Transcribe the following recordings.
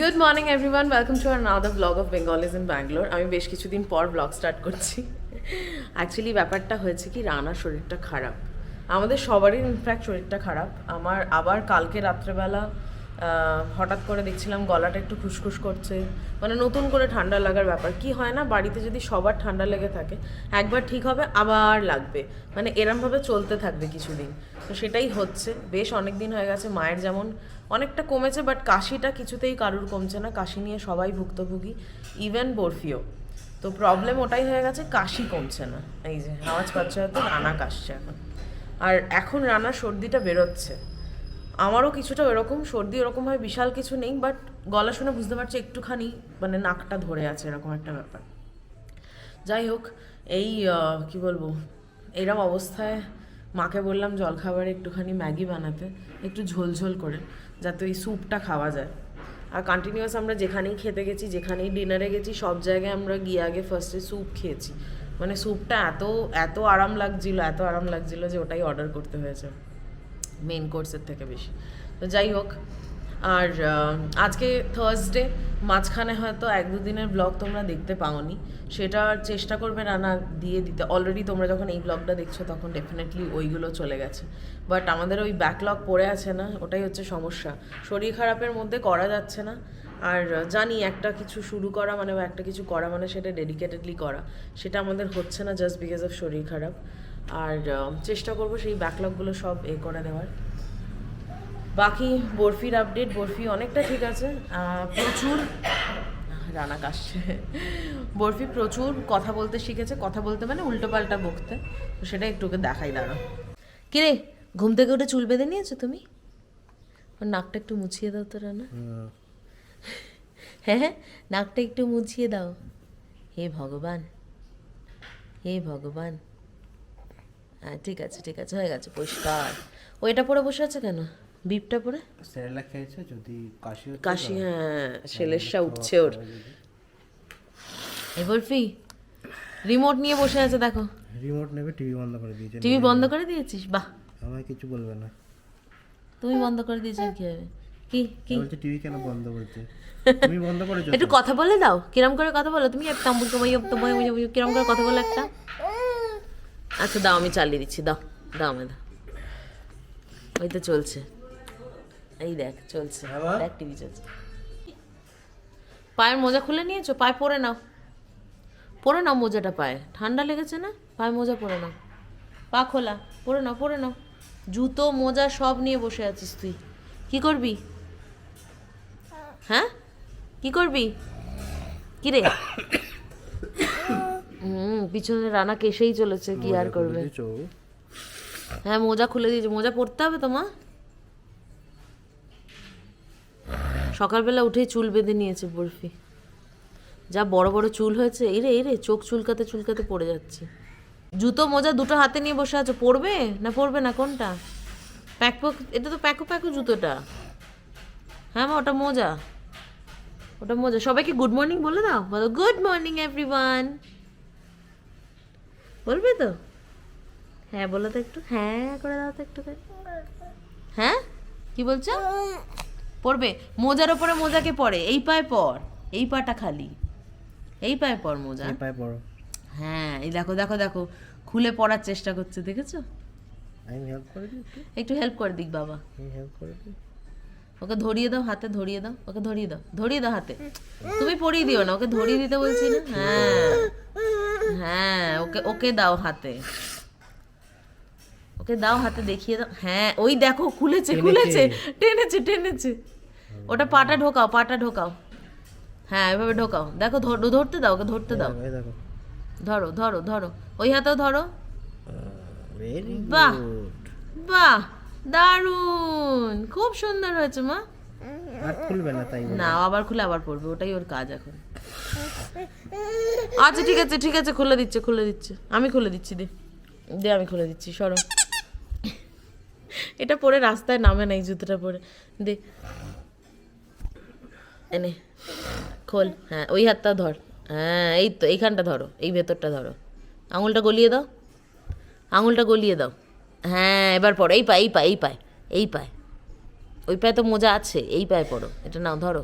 Good morning everyone welcome to another blog of Bengalis in Bangalore আমি বেশ কিছুদিন পর ব্লগ স্টার্ট করছি। অ্যাকচুয়ালি ব্যাপারটা হয়েছে কি রানার শরীরটা খারাপ। আমাদের সবারই ইনফ্যাক্ট শরীরটা খারাপ। আমার আবার কালকে রাত্রেবেলা হঠাৎ করে দেখছিলাম গলাটা একটু খুসখুস করছে। মানে নতুন করে ঠান্ডা লাগার ব্যাপার। কি হয় না বাড়িতে যদি সবার ঠান্ডা লেগে থাকে একবার ঠিক হবে আবার লাগবে। মানে এরমভাবে চলতে থাকবে কিছুদিন। তো সেটাই হচ্ছে। বেশ অনেক দিন হয়ে গেছে মায়ের যেমন অনেকটা কমেছে বাট কাশিটা কিছুতেই কারুর কমছে না। কাশি নিয়ে সবাই ভুক্তভোগী ইভেন বরফিও। তো প্রবলেম ওটাই হয়ে গেছে, কাশি কমছে না। এই যে, আওয়াজ পাচ্ছে হয়তো, রানা কাশছে এখন। আর এখন রানা সর্দিটা বেরোচ্ছে। আমারও কিছুটা ওরকম, সর্দি ওরকমভাবে বিশাল কিছু নেই বাট গলা শুনে বুঝতে পারছি একটুখানি মানে নাকটা ধরে আছে, এরকম একটা ব্যাপার। যাই হোক, এই কি বলব, এরম অবস্থায় মাকে বললাম জলখাবারে একটুখানি ম্যাগি বানাতে, একটু ঝোলঝোল করে। যাতে ওই স্যুপটা খাওয়া যায়। আর কন্টিনিউয়াস আমরা যেখানেই খেতে গেছি, যেখানেই ডিনারে গেছি, সব জায়গায় আমরা গিয়ে আগে ফার্স্টে স্যুপ খেয়েছি। মানে স্যুপটা এত এত আরাম লাগছিল, এত আরাম লাগছিল যে ওটাই অর্ডার করতে হয়েছে। মেন কোর্সের থেকে বেশি। তো যাই হোক আর আজকে থার্সডে মাঝখানে হয়তো এক দুদিনের ব্লগ তোমরা দেখতে পাওনি। সেটা চেষ্টা করবে রানা দিয়ে দিতে। অলরেডি তোমরা যখন এই ব্লগটা দেখছ, তখন ডেফিনেটলি ওইগুলো চলে গেছে। বাট আমাদের ওই ব্যাকলগ পড়ে আছে না, ওটাই হচ্ছে সমস্যা। শরীর খারাপের মধ্যে করা যাচ্ছে না। আর জানি একটা কিছু শুরু করা মানে একটা কিছু করা মানে সেটা ডেডিকেটেডলি করা। সেটা আমাদের হচ্ছে না জাস্ট বিকজ অফ শরীর খারাপ। আর চেষ্টা করব সেই ব্যাকলগগুলো সব এ করে দেওয়ার। বাকি বরফির আপডেট বরফি অনেকটা ঠিক আছে। প্রচুর রানা কাশছে। বরফি প্রচুর কথা বলতে শিখেছে, কথা বলতে মানে উল্টো পাল্টা বকতে। তো সেটা একটু ওকে দেখাই দাঁড়ো। কিরে, ঘুম থেকে উঠে চুল বেঁধে নিয়েছো তুমি? ওর নাকটা একটু মুছিয়ে দাও তো, রানা। হ্যাঁ হ্যাঁ নাকটা একটু মুছিয়ে দাও। হে ভগবান হে ভগবান। হ্যাঁ ঠিক আছে ঠিক আছে, হয়ে গেছে, পরিষ্কার। ওইটা পরে বসে আছে কেন? বিপটা পরে স্যারেলা খেয়েছে যদি কাশি কাশি হ্যাঁ শেলেরসা উঠছে ওর। এ বরফি রিমোট নিয়ে বসে আছে দেখো। রিমোট নেবে টিভি বন্ধ করে দিয়েছে। টিভি বন্ধ করে দিয়েছিস? বাহ। আমায় কিছু বলবে না। তুমি বন্ধ করে দিয়েছ কি হবে? কি কি? বলছে টিভি কেন বন্ধ করছে? তুমি বন্ধ করেছ একটু কথা বলে দাও কিরম করে কথা বলো? তুমি একটা তোমায় তোমায় কিরম করে কথা বলো একটা? আচ্ছা দাও আমি চালিয়ে দিচ্ছি দাও দাও আমি দাও। ওই তো চলছে। এই দেখ চলছে। দেখ টিভি চলছে। পায়ের মোজা খুলে নিয়েছো? পায়ে পরে নাও। পরে নাও মোজাটা পায়ে। ঠান্ডা লেগেছে না? পায়ে মোজা পরে নাও। পা খোলা। পরে নাও পরে নাও। জুতো মোজা সব নিয়ে বসে আছিস তুই। কি করবি? হ্যাঁ? কি করবি? কি রে? হুম পিছনে রানা কেসেই চলেছে কি আর করবে? হ্যাঁ মোজা খুলে দিয়েছে। মোজা পরতে হবে তো সকালবেলা উঠেই চুল বেঁধে নিয়েছে বরফি। যা বড় বড় চুল হয়েছে, এই রে এই রে, চোখ চুলকাতে চুলকাতে পড়ে যাচ্ছে। জুতো মোজা দুটো হাতে নিয়ে বসে আছো পড়বে না পড়বে না, কোনটা? প্যাক এটা তো প্যাকো প্যাকো জুতোটা। হ্যাঁ মা, ওটা মোজা। ওটা মোজা। সবাইকে গুড মর্নিং বলে দাও। বলো গুড মর্নিং এভরিওয়ান বলবে তো? হ্যাঁ বলো তো একটু। হ্যাঁ করে দাও তো একটু হ্যাঁ? কি বলছো? পড়বে। মোজার ওপরে মোজাকে পরে এই পায়ে পর এই পাটা খালি। এই পায়ে পর মোজা। এই পায়ে পড়ো। হ্যাঁ এই দেখো দেখো দেখো। খুলে পড়ার চেষ্টা করছে দেখেছ? আমি হেল্প করে দিই একটু? হেল্প করে দিক বাবা। আমি হেল্প করে দিই। ওকে ধরিয়ে দাও হাতে ধরিয়ে দাও। ওকে ধরিয়ে দাও ধরিয়ে দাও হাতে। তুমি পরিয়ে দিও না ওকে ধরিয়ে দিতে বলছি না? হ্যাঁ। হ্যাঁ ওকে ওকে দাও হাতে। ওকে দাও হাতে দেখিয়ে দাও। হ্যাঁ ওই দেখো খুলেছে খুলেছে টেনেছে টেনেছে। ওটা পাটা ঢোকাও পাটা ঢোকাও। হ্যাঁ এভাবে ঢোকাও। দেখো ধর- ধরতে দাও ওকে ধরতে দাও। এই দেখো ধরো ধরো ধরো। ওই হাতেও ধরো। ভেরি বাহ বাহ দারুণ। খুব সুন্দর হয়েছে মা। আর খুলবে না তাই না আবার খুলে আবার পড়বে ওটাই ওর কাজ এখন। আচ্ছা ঠিক আছে ঠিক আছে খুলে দিচ্ছে খুলে দিচ্ছে। আমি খুলে দিচ্ছি দে। দে আমি খুলে দিচ্ছি সরো। এটা পরে রাস্তায় নামে না এই জুতোটা পরে। দে। এনে, খোল হ্যাঁ ওই হাতটা ধর হ্যাঁ এই তো, এইখানটা ধরো, এই ভেতরটা ধরো। আঙুলটা গলিয়ে দাও, আঙুলটা গলিয়ে দাও হ্যাঁ এবার পড়ো, এই পায় এই পায় এই পায় এই পায়। ওই পায়ে তো মোজা আছে, এই পায়ে পড়ো, এটা নাও, ধরো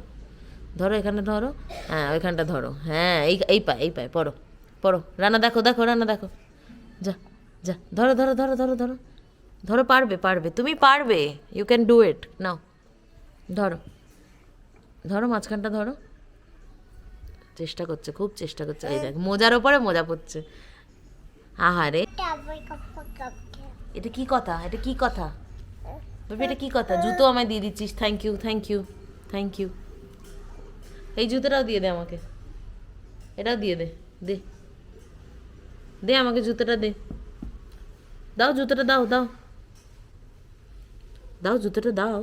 ধরো, এখানে ধরো হ্যাঁ ওইখানটা ধরো হ্যাঁ এই এই পায় এই পায়, পড়ো পড়ো, রান্না দেখো দেখো, রান্না দেখো, যা যা, ধরো ধরো ধরো ধরো ধরো ধরো, পারবে পারবে, তুমি পারবে ইউ ক্যান ডু ইট নাও, ধরো। ধরো মাঝখানটা ধরো। চেষ্টা করছে খুব চেষ্টা করছে। এই দেখ মোজার ওপরে মোজা পড়ছে আহারে এটা কি কথা? এটা কি কথা? বাবু এটা কি কথা? জুতো আমায় দিয়ে দিচ্ছিস। Thank you thank you thank you এই জুতোটাও দিয়ে দে আমাকে। এটাও দিয়ে দে দে। দে আমাকে জুতোটা দে। দাও জুতোটা দাও দাও। দাও জুতোটা দাও।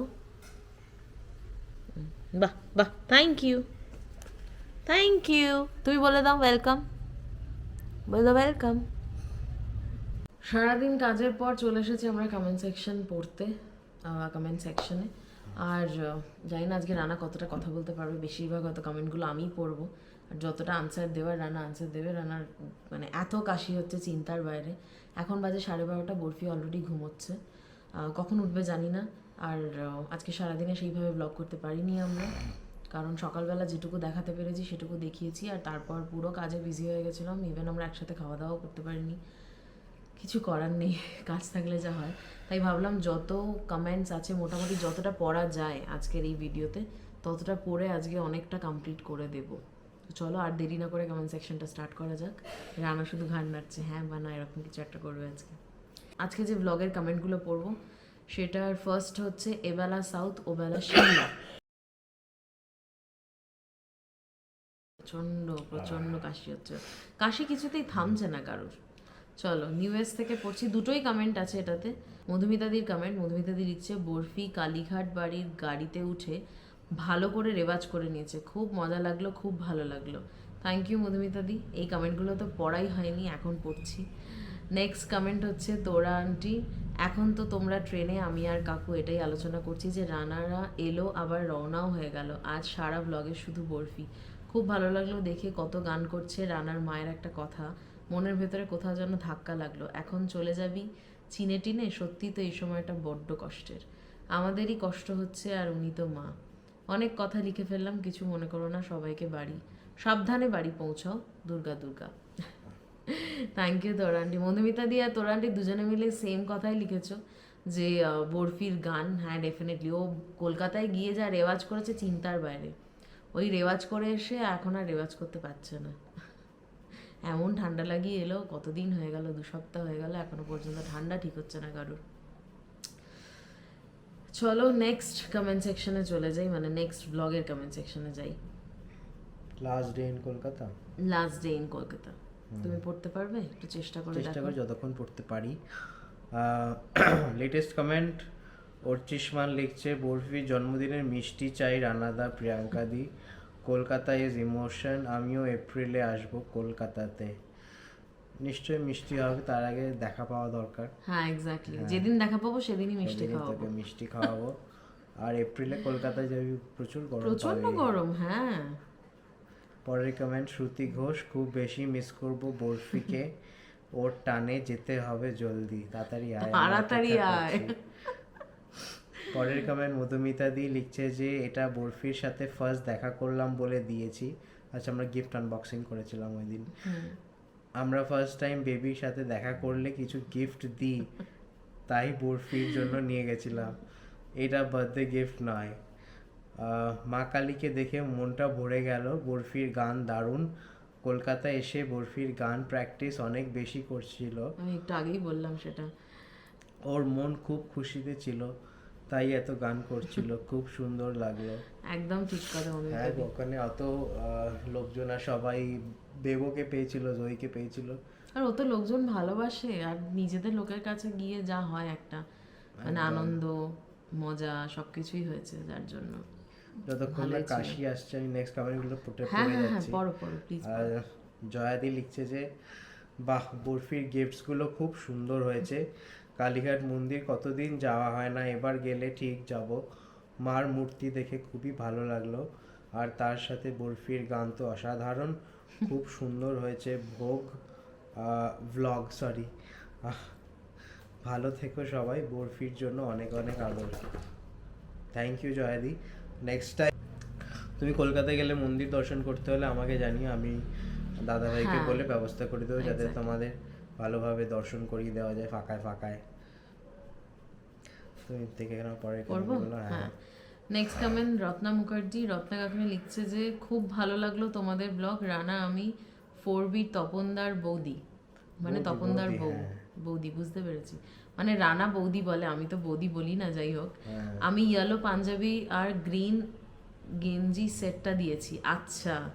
বাহ বাহ থ্যাংক ইউ থ্যাংক ইউ তুমি বলে দাও ওয়েলকাম বলে দাও ওয়েলকাম সারাদিন কাজের পর চলে এসেছি আমরা কমেন্ট সেকশন পড়তে কমেন্ট সেকশনে আর জানি না আজকে রানা কতটা কথা বলতে পারবে, বেশিরভাগ হয়তো কমেন্টগুলো আমিই পড়ব। আর যতটা আনসার দেওয়ার রানা আনসার দেবে। রানার মানে এত কাশি হচ্ছে চিন্তার বাইরে। এখন বাজে সাড়ে বারোটা, বরফি অলরেডি ঘুমোচ্ছে। কখন উঠবে জানি না। আর আজকে সারাদিনে সেইভাবে ব্লগ করতে পারিনি আমরা। কারণ সকালবেলা যেটুকু দেখাতে পেরেছি সেটুকু দেখিয়েছি আর তারপর পুরো কাজে বিজি হয়ে গেছিলাম। ইভেন আমরা একসাথে খাওয়া দাওয়াও করতে পারিনি। কিছু করার নেই, কাজ থাকলে যা হয়। তাই ভাবলাম যত কমেন্টস আছে, মোটামুটি যতটা পড়া যায় আজকের এই ভিডিওতে, ততটা পড়ে আজকে অনেকটা কমপ্লিট করে দেব। চলো আর দেরি না করে কমেন্ট সেকশনটা স্টার্ট করা যাক। রানা শুধু ঘাড় নাড়ছে হ্যাঁ বা না, এরকম কিছু একটা করবে আজকে। আজকে যে ব্লগের কমেন্টগুলো পড়ব সেটার ফার্স্ট হচ্ছে এবেলা সাউথ ওবেলা শিমলা প্রচণ্ড প্রচণ্ড কাশি হচ্ছে। কাশি কিছুতেই থামছে না কারোর। চলো নিউএস থেকে পড়ছি দুটোই কমেন্ট আছে এটাতে। মধুমিতাদির কমেন্ট মধুমিতাদি লিখছে বরফি কালীঘাট বাড়ির গাড়িতে উঠে ভালো করে রেওয়াজ করে নিয়েছে। খুব মজা লাগল খুব ভালো লাগল। থ্যাংক ইউ মধুমিতাদি এই কমেন্টগুলো তো পড়াই হয়নি এখন পড়ছি। নেক্সট কমেন্ট হচ্ছে, তোরা আন্টি এখন তো তোমরা ট্রেনে আমি আর কাকু এটাই আলোচনা করছি যে রানারা এলো, আবার রওনাও হয়ে গেল। আজ সারা ব্লগে শুধু বরফি। খুব ভালো লাগল দেখে, কত গান করছে রানার মায়ের একটা কথা। মনের ভেতরে কোথাও যেন ধাক্কা লাগল। এখন চলে যাবি চিনে টিনে সত্যি তো এই সময়টা বড্ড কষ্টের। আমাদেরই কষ্ট হচ্ছে আর উনি তো মা। অনেক কথা লিখে ফেললাম, কিছু মনে করো না, সবাইকে বাড়ি। সাবধানে বাড়ি পৌঁছাও, দুর্গা দুর্গা। থ্যাংক ইউ তোরান্টি মধুমিতা দি আর তোরান্টি দুজনে মিলে সেম কথাই লিখেছো যে বরফির গান। হ্যাঁ ডেফিনেটলি ও কলকাতায় গিয়ে যা রেওয়াজ করেছে চিন্তার বাইরে। ওই রেওয়াজ করে এসে এখন আর রেওয়াজ করতে পারছে না। এমন ঠান্ডা লাগিয়ে এলো কতদিন হয়ে গেল? দু সপ্তাহ হয়ে গেল এখনও পর্যন্ত ঠান্ডা ঠিক হচ্ছে না কারোর। চলো নেক্সট কমেন্ট সেকশনে চলে যাই মানে নেক্সট ব্লগের কমেন্ট সেকশনে যাই। Last day in Kolkata last day in Kolkata তুমি পড়তে পারবে? একটু চেষ্টা করে চেষ্টা করি যতক্ষণ পড়তে পারি। লেটেস্ট কমেন্ট অর্চিসমান লিখছে বরফির জন্মদিনের মিষ্টি চাই রানাদা প্রিয়াঙ্কা দি। কলকাতা ইজ ইমোশন আমিও এপ্রিলে আসব কলকাতাতে। নিশ্চয়ই মিষ্টি হবে তার আগে দেখা পাওয়া দরকার। হ্যাঁ এক্স্যাক্টলি যেদিন দেখা পাবো সেদিনই মিষ্টি খাওয়াবো। তোকে মিষ্টি খাওয়াবো। আর এপ্রিলে কলকাতায় যাবি প্রচুর গরম প্রচণ্ড গরম হ্যাঁ। পরের কমেন্ট শ্রুতি ঘোষ খুব বেশি মিস করব বরফিকে। ওর টানে যেতে হবে জলদি। তাড়াতাড়ি আয় তাড়াতাড়ি আয়। পরের কমেন্ট মধুমিতা দি লিখছে যে এটা বরফির সাথে ফার্স্ট দেখা করলাম বলে দিয়েছি। আচ্ছা আমরা গিফট আনবক্সিং করেছিলাম ওই দিন। আমরা ফার্স্ট টাইম বেবির সাথে দেখা করলে কিছু গিফট দিই তাই বরফির জন্য নিয়ে গেছিলাম। এটা বার্থডে গিফট নয়। মা কালীকে দেখে মনটা ভরে গেল। বরফির গান দারুণ। কলকাতা এসে বরফির গান প্র্যাকটিস অনেক বেশি করছিল। আমি একটু আগেই বললাম সেটা। ওর মন খুব খুশিতে ছিল তাই এত গান করছিল। খুব সুন্দর লাগল। একদম ঠিক কথা মনে হ্যাঁ ওখানে অত লোকজন আর সবাই বেবোকে পেয়েছিল জয়ীকে পেয়েছিল। আর ও তো লোকজন ভালোবাসে আর নিজেদের লোকের কাছে গিয়ে যা হয় একটা। মানে আনন্দ মজা সবকিছুই হয়েছে যার জন্য। যতক্ষণ না কাশি আসছে আমি নেক্সট কমেন্টগুলো পড়ে পড়ে যাচ্ছি। পড়ো পড়ো প্লিজ আর জয়াদি লিখছে যে বাহ বরফির গিফটসগুলো খুব সুন্দর হয়েছে। কালীঘাট মন্দির কতদিন যাওয়া হয় না এবার গেলে ঠিক যাব। মার মূর্তি দেখে খুবই ভালো লাগল। আর তার সাথে বরফির গান তো অসাধারণ। খুব সুন্দর হয়েছে ভোগ ভ্লগ সরি ভালো থেকো সবাই বরফির জন্য অনেক অনেক আদর। থ্যাংক ইউ জয়াদি। নেক্সট টাইম তুমি কলকাতায় গেলে মন্দির দর্শন করতে হলে আমাকে জানিও আমি দাদা ভাইকে হ্যাঁ। বলে ব্যবস্থা করে দেবো যাতে তোমাদের ভালোভাবে দর্শন করিয়ে দেওয়া যায় ফাঁকায় ফাঁকায়। তুমি থেকে পরে করব? হ্যাঁ। Next comment Ratna Mukherjee. Ratna কাকিনী লিখছে যে খুব ভালো লাগল তোমাদের ব্লগ রানা আমি ফোর বি তপনদার বৌদি। মানে তপনদার হ্যাঁ। বৌদি বুঝতে পেরেছি। মানে রানা বৌদি বলে আমি তো বৌদি বলি না যাই হোক। হ্যাঁ। আমি ইয়েলো পাঞ্জাবি আর গ্রিন গেঞ্জি সেটটা দিয়েছি। আচ্ছা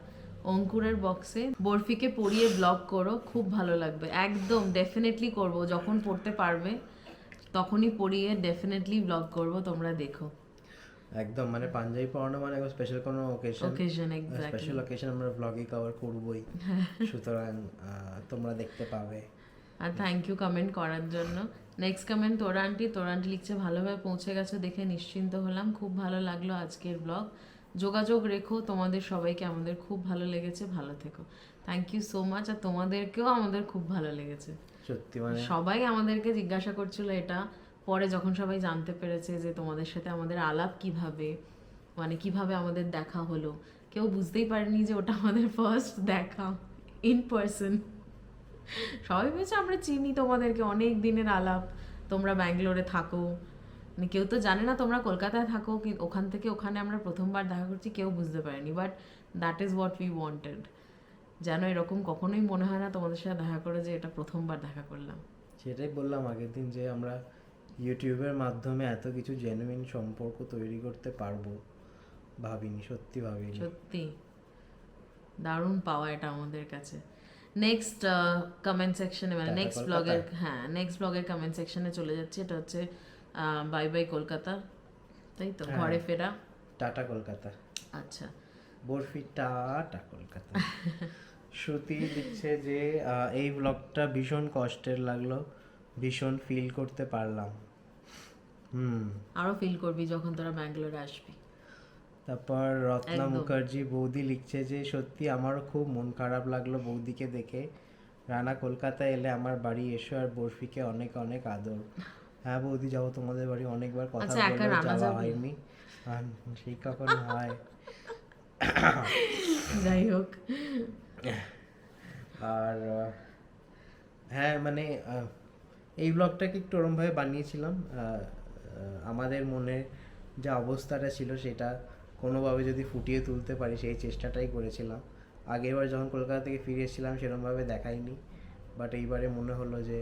অঙ্কুরের বক্সে বরফিকে পরিয়ে ব্লগ করো খুব ভালো লাগবে। একদম ডেফিনেটলি করব। যখন পড়তে পারবে তখনই পরিয়ে ডেফিনেটলি ব্লগ করব তোমরা দেখো। একদম মানে পাঞ্জাবি পরানো মানে স্পেশাল কোনো ওকেশন ওকেশন স্পেশাল ওকেশন আমরা ব্লগে কভার করবই। সুতরাং তোমরা দেখতে পাবে। আর থ্যাংক ইউ কমেন্ট করার জন্য। Next comment Tora aunty Tora aunty লিখছে ভালোভাবে পৌঁছে গেছে দেখে নিশ্চিন্ত হলাম। খুব ভালো লাগল আজকের ব্লগ যোগাযোগ রেখো তোমাদের সবাইকে আমাদের খুব ভালো লেগেছে। ভালো থেকো। থ্যাংক ইউ সো মাচ আর তোমাদেরকেও আমাদের খুব ভালো লেগেছে। সত্যি মানে সবাই আমাদেরকে জিজ্ঞাসা করছিল এটা। পরে যখন সবাই জানতে পেরেছে যে তোমাদের সাথে আমাদের আলাপ কীভাবে মানে কীভাবে আমাদের দেখা হলো কেউ বুঝতেই পারেনি যে ওটা আমাদের ফার্স্ট দেখা ইন পার্সন সবাই ভেবেছে আমরা চিনি তোমাদেরকে অনেক দিনের আলাপ। তোমরা ব্যাঙ্গালোরে থাকো। মানে কেউ তো জানে না তোমরা কলকাতায় থাকো কি ওখান থেকে ওখানে আমরা প্রথমবার দেখা করছি কেউ বুঝতে পারেনি। But that is what we wanted যেন এরকম কখনোই মনে হয় না তোমাদের সাথে দেখা করে যে এটা প্রথমবার দেখা করলাম। সেটাই বললাম আগের দিন যে আমরা ইউটিউবের মাধ্যমে এত কিছু জেনুইন সম্পর্ক তৈরি করতে পারব। ভাবিনি সত্যি ভাবিনি। সত্যি। দারুণ পাওয়া এটা আমাদের কাছে। নেক্সট কমেন্ট সেকশনে মানে নেক্সট ব্লগের হ্যাঁ নেক্সট ব্লগের কমেন্ট সেকশনে চলে যাচ্ছে। এটা হচ্ছে বাই বাই কলকাতা তাই তো? হ্যাঁ। ঘরে ফেরা। টাটা কলকাতা আচ্ছা। বরফি টাটা কলকাতা শ্রুতি লিখছে যে এই ব্লগটা ভীষণ কষ্টের লাগল। ভীষণ ফিল করতে পারলাম। হুম। আরও ফিল করবি যখন তোরা ব্যাঙ্গালোরে আসবি। তারপর রত্না। মুখার্জি বৌদি লিখছে যে সত্যি আমারও খুব মন খারাপ লাগল বৌদিকে দেখে। রানা কলকাতায় এলে আমার বাড়ি এসো আর বরফিকে অনেক অনেক আদর। হ্যাঁ বৌদি যাব তোমাদের বাড়ি অনেকবার কথা আচ্ছা, বলে যাওয়া? হয়নি। আর সেই কখন হয়। যাই হোক। আর হ্যাঁ মানে এই ব্লগটাকে একটু ওরমভাবে বানিয়েছিলাম। আমাদের মনে যা অবস্থাটা ছিল সেটা কোনোভাবে যদি ফুটিয়ে তুলতে পারি সেই চেষ্টাটাই করেছিলাম। আগেরবার যখন কলকাতা থেকে ফিরে এসেছিলাম সেরমভাবে দেখাইনি। বাট এইবারে মনে হলো যে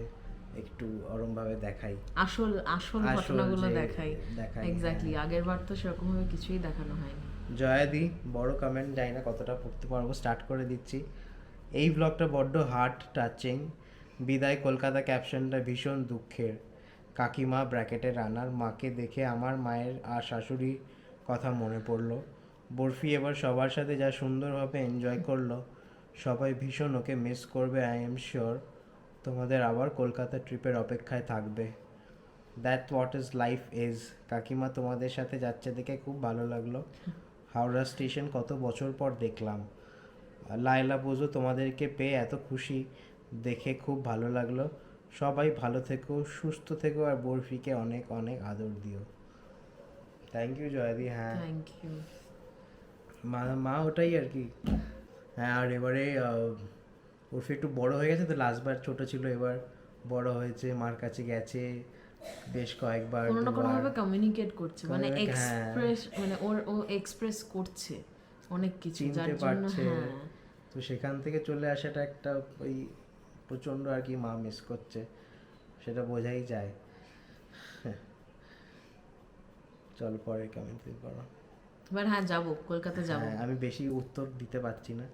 একটু ওরমভাবে দেখাই। আসল আসল ঘটনাগুলো দেখাই। দেখাই, এক্স্যাক্টলি আগের বার তো সেরকম ভাবে কিছুই দেখানো হয়নি। জয়াদি বড় কমেন্ট জানি না কতটা পড়তে পারব স্টার্ট করে দিচ্ছি। এই ব্লগটা বড্ড হার্ট টাচিং বিদায় কলকাতা ক্যাপশনটা ভীষণ দুঃখের। কাকিমা ব্র্যাকেটে রানার মাকে দেখে আমার মায়ের আর শাশুড়ির কথা মনে পড়ল। বরফি এবার সবার সাথে যা সুন্দরভাবে এনজয় করল, সবাই ভীষণ ওকে মিস করবে আই এম শিওর তোমাদের আবার কলকাতা ট্রিপের অপেক্ষায় থাকবে। That what is life is কাকিমা তোমাদের সাথে যাচ্ছে দেখে খুব ভালো লাগল। হাওড়া স্টেশন কত বছর পর দেখলাম। লায়লা বোঝো তোমাদেরকে পেয়ে এত খুশি, দেখে খুব ভালো লাগল। সবাই ভালো থেকো, সুস্থ থেকো, আর বরফিকে অনেক অনেক আদর দিও। থ্যাংক ইউ জয়াদি হ্যাঁ। থ্যাংক ইউ মা মা ওটাই আর কি। হ্যাঁ আর এবারে বরফি একটু বড় হয়ে গেছে তো লাস্টবার ছোট ছিল এবার। বড় হয়েছে মার কাছে গেছে বেশ কয়েকবার কোনো না কোনো ভাবে কমিউনিকেট করছে মানে Communicate, হ্যাঁ। এক্সপ্রেস মানে ওর ও এক্সপ্রেস করছে অনেক কিছু চিনতে যার জন্য পারছে। হ্যাঁ। তো সেখান থেকে চলে আসাটা একটা ওই প্রচণ্ড আর কি মা মিস করছে সেটা বোঝাই যায়। চল পরে কমেন্ট করো। এবার হ্যাঁ যাব কলকাতা যাব। হ্যাঁ, আমি বেশি উত্তর দিতে পারছি না।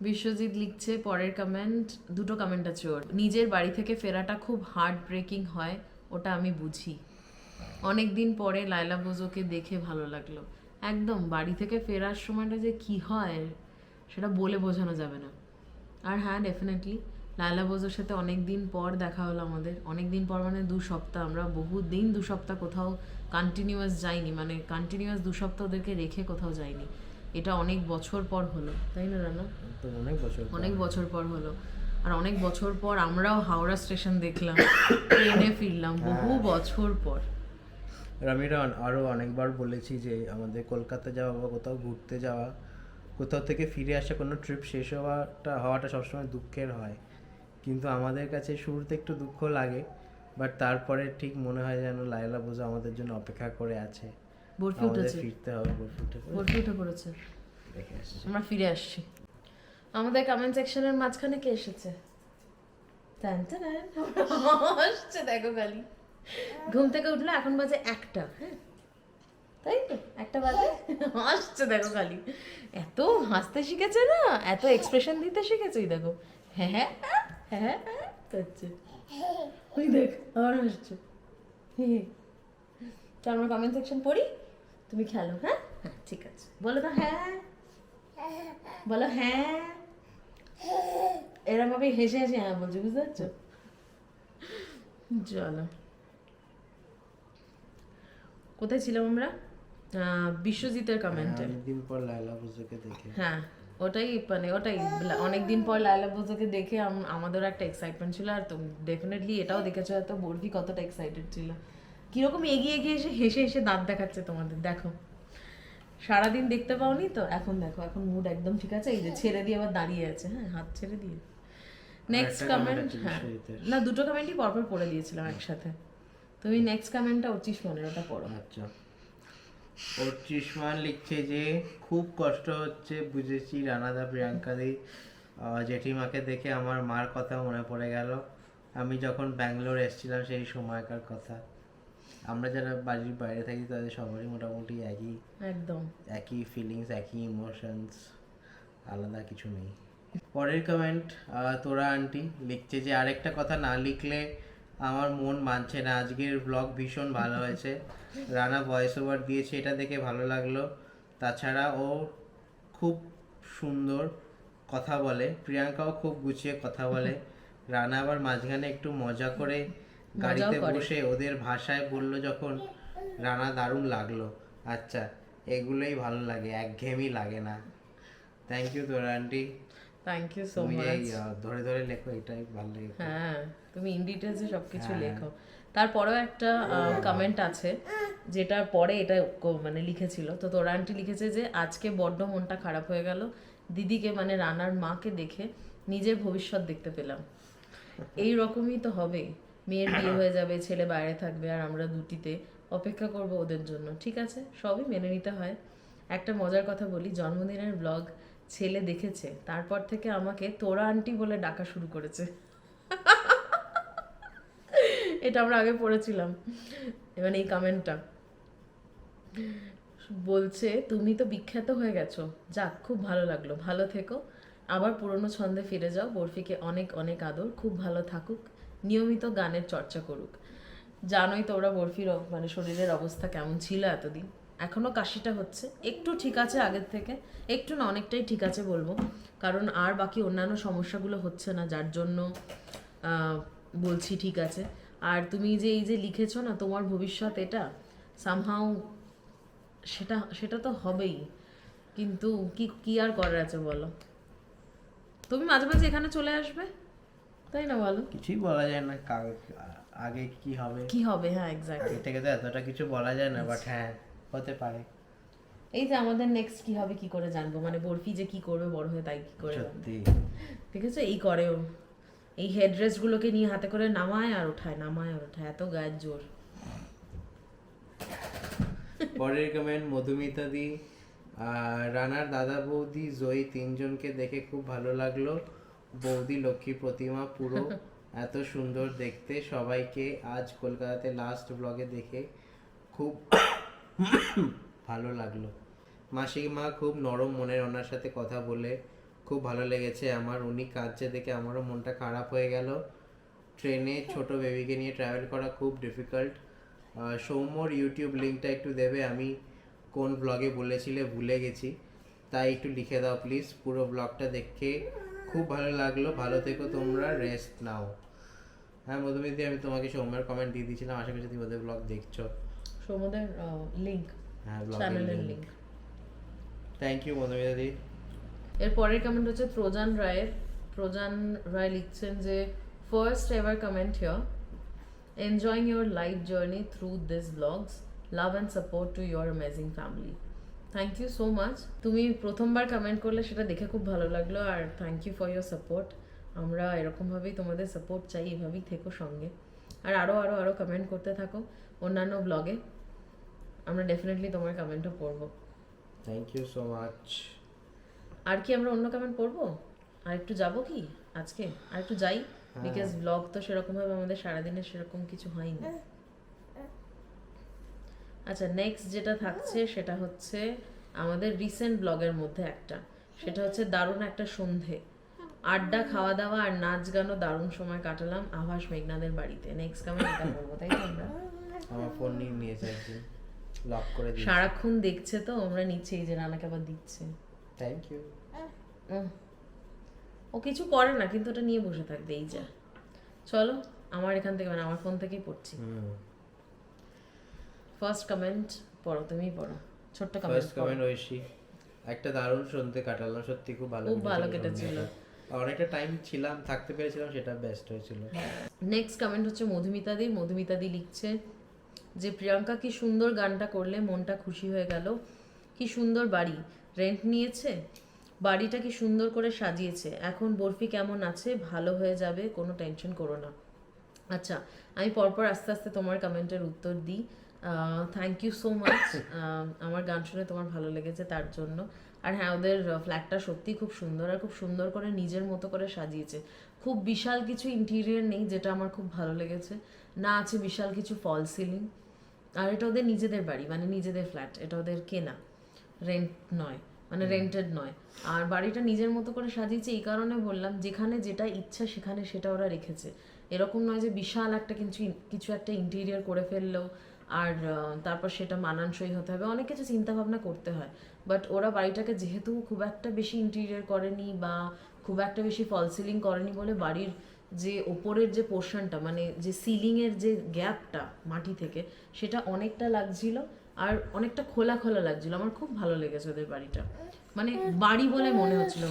বিশ্বজিৎ লিখছে পরের কমেন্ট দুটো কমেন্ট আছে ওর। নিজের বাড়ি থেকে ফেরাটা খুব হার্ট ব্রেকিং হয় ওটা আমি বুঝি। অনেক দিন পরে লায়লা বোজোকে দেখে ভালো লাগল। একদম বাড়ি থেকে ফেরার সময়টা যে কি হয় সেটা বলে বোঝানো যাবে না। আর হ্যাঁ ডেফিনেটলি লায়লা বোজোর সাথে অনেক দিন পর দেখা হলো আমাদের। অনেক দিন পর মানে দু সপ্তাহ আমরা বহু দিন দু সপ্তাহ কোথাও কন্টিনিউয়াস যাইনি। মানে কন্টিনিউয়াস দু সপ্তাহ ওদেরকে রেখে কোথাও যাইনি। এটা অনেক বছর পর হলো। তাই না রানা? অনেক বছর অনেক বছর পর হলো। আর অনেক বছর পর আমরাও হাওড়া স্টেশন দেখলাম ট্রেনে ফিরলাম বহু বছর পর। আমিরা আরও অনেকবার বলেছি যে আমাদের কলকাতা যাওয়া বা কোথাও ঘুরতে যাওয়া কোথাও থেকে ফিরে আসা কোনো ট্রিপ শেষ হওয়াটা হওয়াটা সবসময় দুঃখের হয়। কিন্তু আমাদের কাছে শুরুতে একটু দুঃখ লাগে বাট তারপরে ঠিক মনে হয় যেন লাইলা বোঝা আমাদের জন্য অপেক্ষা করে আছে। বরফি উঠেছে। ফিরতে হবে বরফি উঠে বরফি উঠে পড়েছে। আমরা ফিরে আসছি। আমাদের কমেন্ট সেকশনের মাঝখানে কে এসেছে? টান। দেখো খালি। ঘুম থেকে উঠল এখন বাজে একটা হ্যাঁ? তাই তো? একটা বাজে? হাসছে দেখো খালি। এত হাসতে শিখেছে না? এত এক্সপ্রেশন দিতে শিখেছে দেখো। হ্যাঁ হ্যাঁ হ্যাঁ হ্যাঁ হ্যাঁ করছে ওই দেখ আমার হাসছে হে হে। তো আমরা কমেন্ট সেকশন পড়ি তুমি খেলো হ্যাঁ? হ্যাঁ ঠিক আছে। বলো তো হ্যাঁ। বলো হ্যাঁ। এরম ভাবে হেসে হেসে হ্যাঁ বলছো বুঝতে পারছ? চলো। কোথায় ছিলাম আমরা? বিশ্বজিতের কমেন্টে অনেকদিন পর লাইলা বোঝাকে দেখে। হ্যাঁ। ওটাই মানে ওটাই অনেকদিন পর লাইলা বোঝাকে দেখে আম- আমাদেরও একটা এক্সাইটমেন্ট ছিল আর তুমি ডেফিনেটলি এটাও দেখেছ এত বর্ফি কতটা এক্সাইটেড ছিল। কীরকম এগিয়ে এগিয়ে এসে হেসে হেসে দাঁত দেখাচ্ছে তোমাদের দেখো। সারাদিন দেখতে পাওনি তো এখন দেখো এখন মুড একদম ঠিক আছে এই যে ছেড়ে দিয়ে আবার দাঁড়িয়ে আছে হ্যাঁ হাত ছেড়ে দিয়ে। নেক্সট কমেন্ট হ্যাঁ না দুটো কমেন্টই পরপর পড়ে দিয়েছিলাম একসাথে। তুমি নেক্সট কমেন্টটা পঁচিশ মনের ওটা পড়ো। আচ্ছা। ওর চুষ্মান লিখছে যে খুব কষ্ট হচ্ছে বুঝেছি রানাদা প্রিয়াঙ্কাদি আহ, জেঠিমাকে দেখে আমার মার কথা মনে পড়ে গেল। আমি যখন ব্যাঙ্গালোর এসেছিলাম সেই সময়কার কথা। আমরা যারা বাড়ির বাইরে থাকি তাদের সবারই মোটামুটি একই। একদম। একই ফিলিংস একই ইমোশনস আলাদা কিছু নেই। পরের কমেন্ট তোরা আন্টি লিখছে যে আরেকটা কথা না লিখলে আমার মন মানছে না। আজকের ব্লগ ভীষণ ভালো হয়েছে। রানা ভয়েস ওভার দিয়েছে এটা দেখে ভালো লাগল। তাছাড়া ও খুব সুন্দর কথা বলে। প্রিয়াঙ্কাও খুব গুছিয়ে কথা বলে। রানা আবার মাঝখানে একটু মজা করে গাড়িতে বসে ওদের ভাষায় বলল যখন রানা দারুণ লাগল। আচ্ছা এগুলোই ভালো লাগে একঘেয়েমি লাগে না। Thank you Tora aunty thank you so much ধরে ধরে লেখো এটাই ভালো লাগে হ্যাঁ তুমি ইন ডিটেলসে সব কিছু। লেখো। তারপরেও একটা কমেন্ট আছে যেটার পরে এটা মানে লিখেছিল। তো তোরা আন্টি লিখেছে যে আজকে বড্ড মনটা খারাপ হয়ে গেল। দিদিকে মানে রানার মাকে দেখে নিজের ভবিষ্যৎ দেখতে পেলাম। এই রকমই তো হবে। মেয়ের বিয়ে হয়ে যাবে ছেলে বাইরে থাকবে আর আমরা দুটিতে অপেক্ষা করব ওদের জন্য। ঠিক আছে? সবই মেনে নিতে হয়। একটা মজার কথা বলি জন্মদিনের ব্লগ ছেলে দেখেছে, তারপর থেকে আমাকে তোরা আন্টি বলে ডাকা শুরু করেছে। এটা আমরা আগে পড়েছিলাম। মানে এই কমেন্টটা বলছে, তুমি তো বিখ্যাত হয়ে গেছো। যাক, খুব ভালো লাগল। ভালো থেকো। আবার পুরনো ছন্দে ফিরে যাও। বরফিকে অনেক অনেক আদর। খুব ভালো থাকুক। নিয়মিত গানের চর্চা করুক। জানোই তো ওরা বরফির মানে শরীরের অবস্থা কেমন ছিল এতদিন। এখনও কাশিটা হচ্ছে। একটু ঠিক আছে আগের থেকে। একটু না অনেকটাই ঠিক আছে বলব। কারণ আর বাকি অন্যান্য সমস্যাগুলো হচ্ছে না যার জন্য বলছি ঠিক আছে। আর তুমি যে এই যে লিখেছো না তোমার ভবিষ্যৎ এটা সামহাও সেটা সেটা তো হবেই। কিন্তু কি কি আর করার আছে বলো? তুমি মাঝে মাঝে এখানে চলে আসবে? তাই না বলো? কিছুই বলা যায় না আগে কি হবে? কি হবে হ্যাঁ এক্স্যাক্টলি থেকে তো এতটা কিছু বলা যায় না বাট হ্যাঁ। হতে পারে। এই যে আমাদের নেক্সট কি হবে কি করে জানব? মানে বরফি যে কি করবে বড় হয়ে তাই কি করে সত্যি। ঠিক আছে এই করেও এই হেডড্রেস গুলোকে নিয়ে হাতে করে নামায় আর ওঠায় নামায় আর ওঠায়। এত গায়ের জোর। পরের কমেন্ট মধুমিতা দি। রানার দাদা বৌদি জয়ী তিনজনকে দেখে খুব ভালো লাগল। বৌদি লক্ষ্মী প্রতিমা পুরো এত সুন্দর দেখতে। সবাইকে আজ কলকাতাতে লাস্ট ব্লগে দেখে খুব ভালো লাগল। মাসিমা খুব নরম মনের ওনার সাথে কথা বলে খুব ভালো লেগেছে আমার। উনি কাঁদছে দেখে আমারও মনটা খারাপ হয়ে গেল। ট্রেনে ছোট বেবিকে নিয়ে ট্রাভেল করা খুব ডিফিকাল্ট সৌম্যর ইউটিউব লিঙ্কটা একটু দেবে আমি কোন ব্লগে বলেছিলে ভুলে গেছি। তাই একটু লিখে দাও প্লিজ পুরো ব্লগটা দেখে। খুব ভালো লাগল ভালো থেকো তোমরা রেস্ট নাও। হ্যাঁ মধুমিতি আমি তোমাকে সৌম্যের কমেন্ট দিয়ে দিয়েছিলাম আশা করছি তুমি ওদের ব্লগ দেখছ। সৌমদের হ্যাঁ চ্যানেলের লিঙ্ক থ্যাংক ইউ মধুমিতা দি এর পরের কমেন্ট হচ্ছে প্রজান রায়ের প্রজান রায় লিখছেন যে first ever comment here enjoying your life journey through this blogs love and support to your amazing family thank you so much তুমি প্রথমবার কমেন্ট করলে সেটা দেখে খুব ভালো লাগল আর thank you for your support আমরা এরকমভাবেই তোমাদের সাপোর্ট চাই এভাবেই থেকো সঙ্গে। আর আরও আরও আরও কমেন্ট করতে থাকো অন্যান্য ব্লগে আমরা ডেফিনেটলি তোমার কমেন্টও পড়ব। থ্যাংক ইউ সো মাচ আর কি আমরা অন্য কমেন্ট পড়ব? আর একটু যাব কি আজকে? আর একটু যাই? বিকজ ব্লগ তো সেরকম ভাবে আমাদের সারাদিনে সেরকম কিছু হয়নি। আচ্ছা নেক্সট যেটা থাকছে সেটা হচ্ছে আমাদের রিসেন্ট ব্লগের মধ্যে একটা। সেটা হচ্ছে দারুণ একটা সন্ধে। আড্ডা খাওয়া দাওয়া আর নাচ গানও দারুণ সময় কাটালাম আভাস মেঘনাদের বাড়িতে। নেক্সট কমেন্ট এটা করব তাই তো আমরা? আমার ফোন নিয়ে নিয়েছে একদিন লক করে দিয়েছে। সারাক্ষণ দেখছে তো আমরা নিচে এই যে রানাকে আবার দিচ্ছে। থ্যাংক ইউ ও কিছু করে না কিন্তু ওটা নিয়ে বসে থাকবে এই যা। চলো আমার এখান থেকে মানে আমার ফোন থেকেই পড়ছি। ফার্স্ট কমেন্ট পড়ো তুমিই পড়ো। ছোট্ট ফার্স্ট কমেন্ট কমেন্ট ঐশী। একটা দারুণ শুনতে কাটালাম সত্যি খুব ভালো খুব ভালো কেটেছিল। অনেকটা টাইম ছিলাম থাকতে পেরেছিলাম সেটা বেস্ট হয়েছিল। নেক্সট কমেন্ট হচ্ছে মধুমিতাদি মধুমিতাদি লিখছে যে প্রিয়াঙ্কা কি সুন্দর গানটা করলে মনটা খুশি হয়ে গেল? কি সুন্দর বাড়ি। রেন্ট নিয়েছে? বাড়িটা কি সুন্দর করে সাজিয়েছে? এখন বরফি কেমন আছে? ভালো হয়ে যাবে? কোনো টেনশন করো না। আচ্ছা আমি পরপর আস্তে আস্তে তোমার কমেন্টের উত্তর দিই। থ্যাংক ইউ সো মাচ আমার গান শুনে তোমার ভালো লেগেছে তার জন্য। আর হ্যাঁ ওদের ফ্ল্যাটটা সত্যি খুব সুন্দর আর খুব সুন্দর করে নিজের মতো করে সাজিয়েছে। খুব বিশাল কিছু ইন্টেরিয়র নেই যেটা আমার খুব ভালো লেগেছে। না আছে বিশাল কিছু ফল সিলিং আর এটা ওদের নিজেদের বাড়ি মানে নিজেদের ফ্ল্যাট এটা ওদের কেনা। রেন্ট নয় মানে রেন্টেড নয়। আর বাড়িটা নিজের মতো করে সাজিয়েছে এই কারণে বললাম যেখানে যেটা ইচ্ছা সেখানে সেটা ওরা রেখেছে। এরকম নয় যে বিশাল একটা কিছু কিছু একটা ইন্টেরিয়র করে ফেলল আর তারপর সেটা মানানসই হতে হবে। অনেক কিছু চিন্তাভাবনা করতে হয় বাট ওরা বাড়িটাকে যেহেতু খুব একটা বেশি ইন্টেরিয়র করেনি বা খুব একটা বেশি ফল সিলিং করেনি বলে বাড়ির যে ওপরের যে পোর্শনটা মানে যে সিলিংয়ের যে গ্যাপটা মাটি থেকে সেটা অনেকটা লাগছিল আর অনেকটা খোলা খোলা লাগছিল। আমার খুব ভালো লেগেছে ওদের বাড়িটা। মানে বাড়ি বলে মনে হচ্ছিল।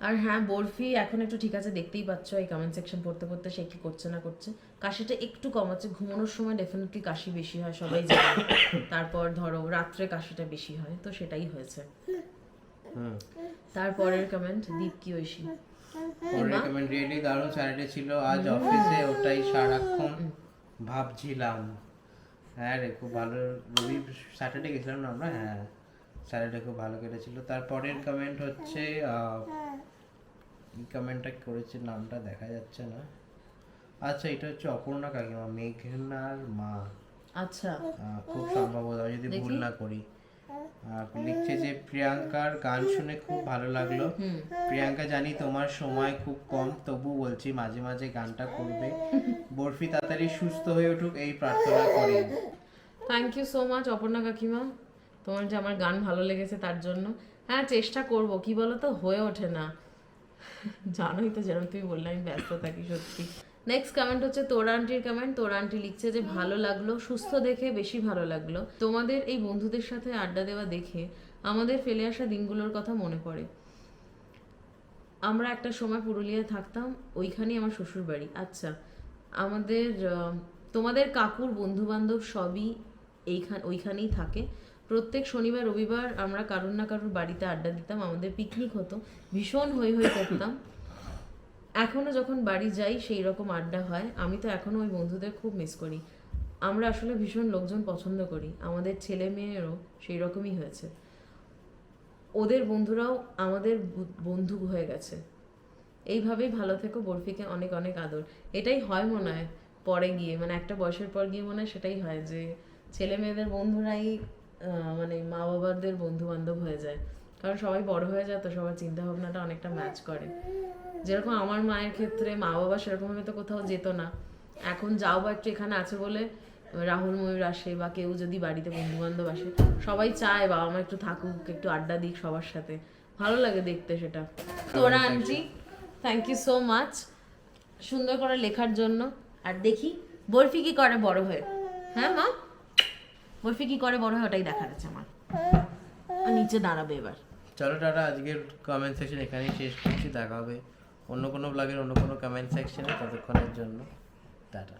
আর হ্যাঁ বরফি এখন একটু ঠিক আছে দেখতেই পাচ্ছ এই কমেন্ট সেকশন পড়তে পড়তে সে কি করছে না করছে। কাশিটা একটু কম কমাচ্ছে ঘুমানোর সময় ডেফিনেটলি কাশি বেশি হয় সবাই জানে। তারপর ধরো রাত্রে কাশিটা বেশি হয় তো সেটাই হয়েছে। হুম। তারপরের কমেন্ট দীপ কি ঐশী। কমেন্ট রিয়েলি দারুণ স্যাটারডে ছিল আজ অফিসে ওটাই সারাক্ষণ ভাবছিলাম। হ্যাঁ রে খুব ভালো রবি স্যাটারডে গেছিলাম না আমরা? হ্যাঁ স্যাটারডে খুব ভালো কেটেছিল। তারপরের কমেন্ট হচ্ছে কমেন্টটা করেছে নামটা দেখা যাচ্ছে না। আচ্ছা এটা হচ্ছে অপর্ণা কাকিমা মেঘনার মা। আচ্ছা। আহ, খুব সম্ভবত আমি যদি ভুল না করি। আর লিখছে যে প্রিয়াঙ্কার গান শুনে খুব ভালো লাগল। প্রিয়াঙ্কা জানি তোমার সময় খুব কম তবু বলছি মাঝে মাঝে গানটা করবে। বরফি তাড়াতাড়ি সুস্থ হয়ে উঠুক এই প্রার্থনা করি। Thank you so much Aparna কাকিমা। তোমার যে আমার গান ভালো লেগেছে তার জন্য। হ্যাঁ চেষ্টা করব কি বলো তো হয়ে ওঠে না। জানোই তো যেরকম তুমি বললে আমি ব্যস্ত থাকি সত্যি। নেক্সট কমেন্ট হচ্ছে, তোর আন্টির কমেন্ট তোর আন্টি লিখছে যে, ভালো লাগল, সুস্থ দেখে বেশি ভালো লাগল। তোমাদের এই বন্ধুদের সাথে আড্ডা দেওয়া দেখে আমাদের ফেলে আসা দিনগুলোর কথা মনে পড়ে। আমরা একটা সময় পুরুলিয়ায় থাকতাম, ওইখানেই আমার শ্বশুর বাড়ি আচ্ছা আমাদের তোমাদের কাকুর বন্ধু বান্ধব সবই এইখান, ওইখানেই থাকে। প্রত্যেক শনিবার, রবিবার আমরা কারুর না কারুর বাড়িতে আড্ডা দিতাম, আমাদের পিকনিক হতো। ভীষণ হই হই করতাম। এখনও যখন বাড়ি যাই, সেই রকম আড্ডা হয়। আমি তো এখনও ওই বন্ধুদের খুব মিস করি। আমরা আসলে ভীষণ লোকজন পছন্দ করি। আমাদের ছেলে মেয়েরও সেই রকমই হয়েছে। ওদের বন্ধুরাও আমাদের বন্ধু হয়ে গেছে। এইভাবেই ভালো থেকো, বরফিকে অনেক অনেক আদর। এটাই হয় মনে হয় পরে গিয়ে। মানে একটা বয়সের পর গিয়ে মনে হয় সেটাই হয় যে, ছেলে মেয়েদের বন্ধুরাই মানে মা বাবাদের বন্ধু বান্ধব হয়ে যায়। কারণ সবাই বড় হয়ে যায় তো সবার চিন্তা ভাবনাটা অনেকটা ম্যাচ করে। যেরকম আমার মায়ের ক্ষেত্রে মা বাবা সেরকমভাবে তো কোথাও যেত না। এখন যাও বা একটু এখানে আছে বলে রাহুল ময়ূর আসে বা কেউ যদি বাড়িতে বন্ধু বান্ধব আসে সবাই চায় বাবা মা একটু থাকুক একটু আড্ডা দিক সবার সাথে। ভালো লাগে দেখতে সেটা। Tora aunty thank you so much সুন্দর করে লেখার জন্য। আর দেখি বরফি কি করে বড় হয়ে? হ্যাঁ মা? বরফি কি করে বড় হয়ে ওটাই দেখার আছে আমার। আর নিচে দাঁড়াবে এবার। চলো টাটা, আজকের কমেন্ট সেকশন এখানেই শেষ করছি, দেখা হবে অন্য কোনো ব্লগের অন্য কোনো কমেন্ট সেকশনে ততক্ষণের জন্য, টাটা।